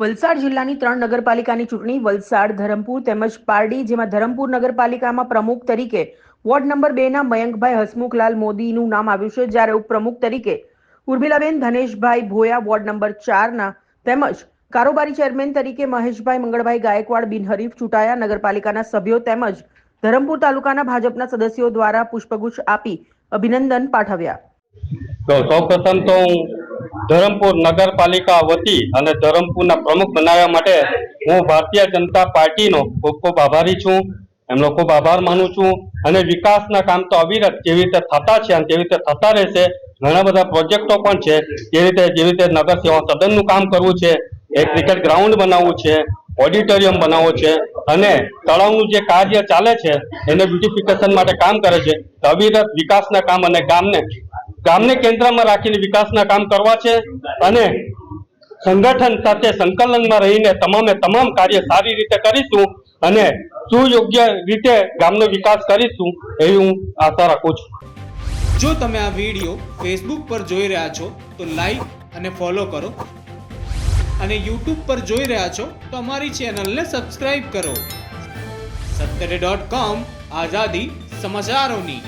વલસાડ જિલ્લાની ત્રણ નગરપાલિકાની ચૂંટણી, વલસાડ, ધરમપુર તેમજ પારડી, જેમાં ધરમપુર નગરપાલિકામાં પ્રમુખ તરીકે વોર્ડ નંબર બે ના મયંકભાઈ હસમુખલાલ મોદીનું નામ આવ્યું છે. જ્યારે ઉપપ્રમુખ તરીકે ઉર્મિલાબેન ધનેશભાઈ ભોયા વોર્ડ નંબર ચારના તેમજ કારોબારી ચેરમેન તરીકે મહેશભાઈ મંગળભાઈ ગાયકવાડ, બિનહરીફ ચૂંટાયા નગરપાલિકાના સભ્યો તેમજ ધરમપુર તાલુકાના ભાજપના સદસ્યો દ્વારા પુષ્પગુચ્છ આપી અભિનંદન પાઠવ્યા. તો સૌપ્રથમ તો હું ધરમપુર નગરપાલિકા વતી અને ધરમપુરના પ્રમુખ બનાવવા માટે હું ભારતીય જનતા પાર્ટીનો ખૂબ ખૂબ આભારી છું. એમનો ખૂબ આભાર માનું છું. અને વિકાસના કામ તો અવિરત જેવી રીતે થતા છે અને તેવી રીતે થતા રહેશે, ઘણા બધા પ્રોજેક્ટો પણ છે. જે રીતે જેવી રીતે નગર સેવા સદનનું કામ કરવું છે, એક ક્રિકેટ ગ્રાઉન્ડ બનાવવું છે, ઓડિટોરિયમ બનાવવું છે, અને તળાવનું જે કાર્ય ચાલે છે, એને બ્યુટિફિકેશન માટે કામ કરે છે. અવિરત વિકાસના કામ અને ગામને ગામને કેન્દ્રમાં રાખીને વિકાસના કામ કરવા છે અને સંગઠન સાથે સંકલનમાં રહીને તમામે તમામ કાર્ય સારી રીતે કરીશું અને સુયોગ્ય રીતે ગામનો વિકાસ કરીશું એવી હું આશા રાખું છું. જો તમે આ વીડિયો ફેસબુક પર જોઈ રહ્યા છો, તો લાઈક અને ફોલો કરો. અને યુટ્યુબ પર જોઈ રહ્યા છો, તો અમારી ચેનલને સબસ્ક્રાઈબ કરો. સત્તરે ડોટ કોમ આઝાદી સમાચારોની.